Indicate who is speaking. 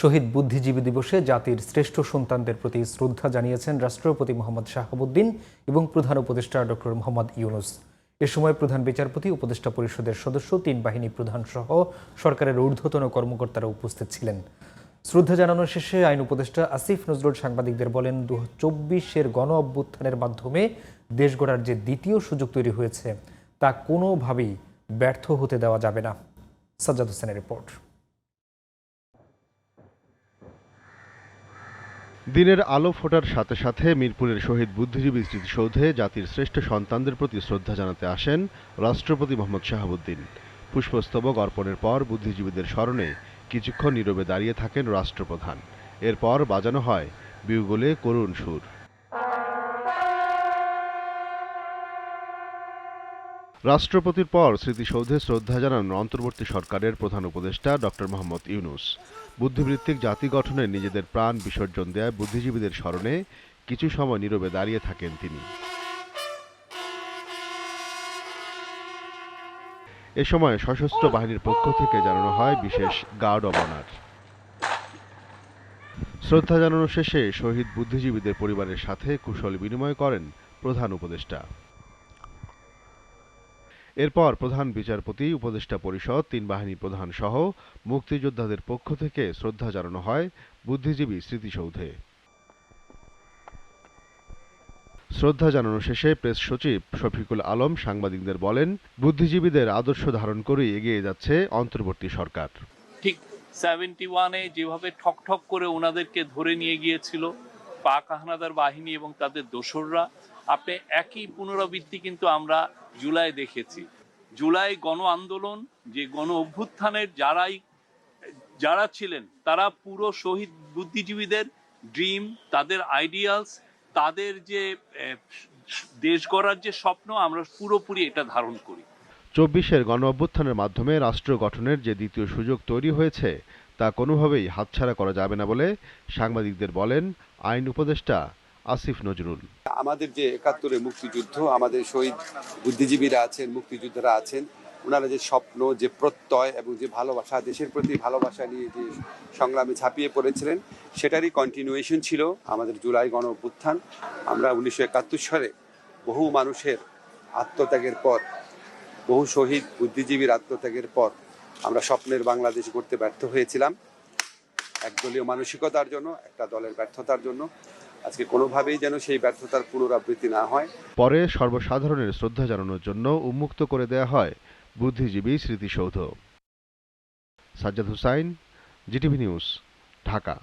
Speaker 1: শহীদ বুদ্ধিজীবী দিবসে জাতির শ্রেষ্ঠ সন্তানদের প্রতি শ্রদ্ধা জানিয়েছেন রাষ্ট্রপতি মোহাম্মদ শাহাবুদ্দিন এবং প্রধান উপদেষ্টা ডক্টর মোহাম্মদ ইউনুস। এ সময় প্রধান বিচারপতি, উপদেষ্টা পরিষদের সদস্য, তিন বাহিনী প্রধান সহ সরকারের ঊর্ধ্বতন কর্মকর্তারা উপস্থিত ছিলেন। শ্রদ্ধা জানানো শেষে আইন উপদেষ্টা আসিফ নজরুল সাংবাদিকদের বলেন দু চব্বিশের গণ অভ্যুত্থানের মাধ্যমে দেশ গড়ার যে দ্বিতীয় সুযোগ তৈরি হয়েছে, তা কোনোভাবেই ব্যর্থ হতে দেওয়া যাবে না। সাজ্জাদ হোসেনের রিপোর্ট।
Speaker 2: দিনের আলো ফোটার সাথে সাথে মিরপুরের শহীদ বুদ্ধিজীবী স্মৃতিসৌধে জাতির শ্রেষ্ঠ সন্তানদের প্রতি শ্রদ্ধা জানাতে আসেন রাষ্ট্রপতি মোহাম্মদ শাহাবুদ্দিন। পুষ্পস্তবক অর্পণের পর বুদ্ধিজীবীদের স্মরণে কিছুক্ষণ নীরবে দাঁড়িয়ে থাকেন রাষ্ট্রপ্রধান। এরপর বাজানো হয় বিউগোলে করুণ সুর। রাষ্ট্রপতির পর স্মৃতিসৌধে শ্রদ্ধা জানান অন্তর্বর্তী সরকারের প্রধান উপদেষ্টা ডক্টর মোহাম্মদ ইউনুস। বুদ্ধিবৃত্তিক জাতি গঠনে নিজেদের প্রাণ বিসর্জন দেয় বুদ্ধিজীবীদের স্মরণে কিছু সময় নীরবে দাঁড়িয়ে থাকেন তিনি। এ সময় সশস্ত্র বাহিনীর পক্ষ থেকে জানানো হয় বিশেষ গার্ড অব অনার। শ্রদ্ধা জানানো শেষে শহীদ বুদ্ধিজীবীদের পরিবারের সাথে কুশল বিনিময় করেন প্রধান উপদেষ্টা। এরপর প্রধান বিচারপতি, উপদেষ্টা পরিষদ, তিন বাহিনী প্রধান সহ মুক্তিযোদ্ধাদের পক্ষ থেকে শ্রদ্ধা জানানো হয় বুদ্ধিজীবী স্মৃতিসৌধে। শ্রদ্ধা জানানো শেষে প্রেস সচিব শফিকুল আলম সাংবাদিকদের বলেন, বুদ্ধিজীবীদের আদর্শ ধারণ করেই এগিয়ে যাচ্ছে অন্তর্বর্তী সরকার।
Speaker 3: ঠিক সেভেন্টি ওয়ানে যেভাবে ঠক ঠক করে ওনাদেরকে ধরে নিয়ে গিয়েছিল পাক হানাদার বাহিনী এবং তাদের দোসররা, আপনি একই পুনরাবৃত্তি কিন্তু আমরা জুলাই দেখেছি। জুলাই গণ আন্দোলন, যে গণ অভ্যুত্থানের যারাই, যারা ছিলেন, তারা পুরো শহীদ বুদ্ধিজীবীদের ড্রিম, তাদের আইডিয়ালস, তাদের যে দেশ গড়ার যে স্বপ্ন, আমরা পুরোপুরি এটা ধারণ করি।
Speaker 2: চব্বিশের গণ অভ্যুত্থানের মাধ্যমে রাষ্ট্র গঠনের যে দ্বিতীয় সুযোগ তৈরি হয়েছে, তা কোনোভাবেই হাতছাড়া করা যাবে না বলে সাংবাদিকদের বলেন আইন উপদেষ্টা আসিফ নজরুল।
Speaker 4: আমাদের যে একাত্তরের মুক্তিযুদ্ধ, আমাদের শহীদ বুদ্ধিজীবীরা আছেন, মুক্তিযোদ্ধারা আছেন, ওনারা যে স্বপ্ন, যে প্রত্যয় এবং যে ভালোবাসা, দেশের প্রতি ভালোবাসা নিয়ে যে সংগ্রামে ঝাঁপিয়ে পড়েছিলেন, সেটারই কন্টিনিউয়েশন ছিল আমাদের জুলাই গণ অভ্যুত্থান। আমরা উনিশশো একাত্তর সালে বহু মানুষের আত্মত্যাগের পর, বহু শহীদ বুদ্ধিজীবীর আত্মত্যাগের পর আমরা স্বপ্নের বাংলাদেশ করতে ব্যর্থ হয়েছিলাম। একদলীয় মানসিকতার জন্য, একটা দলের ব্যর্থতার জন্য। আজকে কোনোভাবেই যেন সেই ব্যর্থতার পুনরাবৃত্তি না হয়।
Speaker 2: পরে সর্বসাধারণের শ্রদ্ধা জানানোর জন্য উন্মুক্ত করে দেয়া হয় বুদ্ধিজীবী স্মৃতিসৌধ। Sajjad Hussain, GTV news, Dhaka.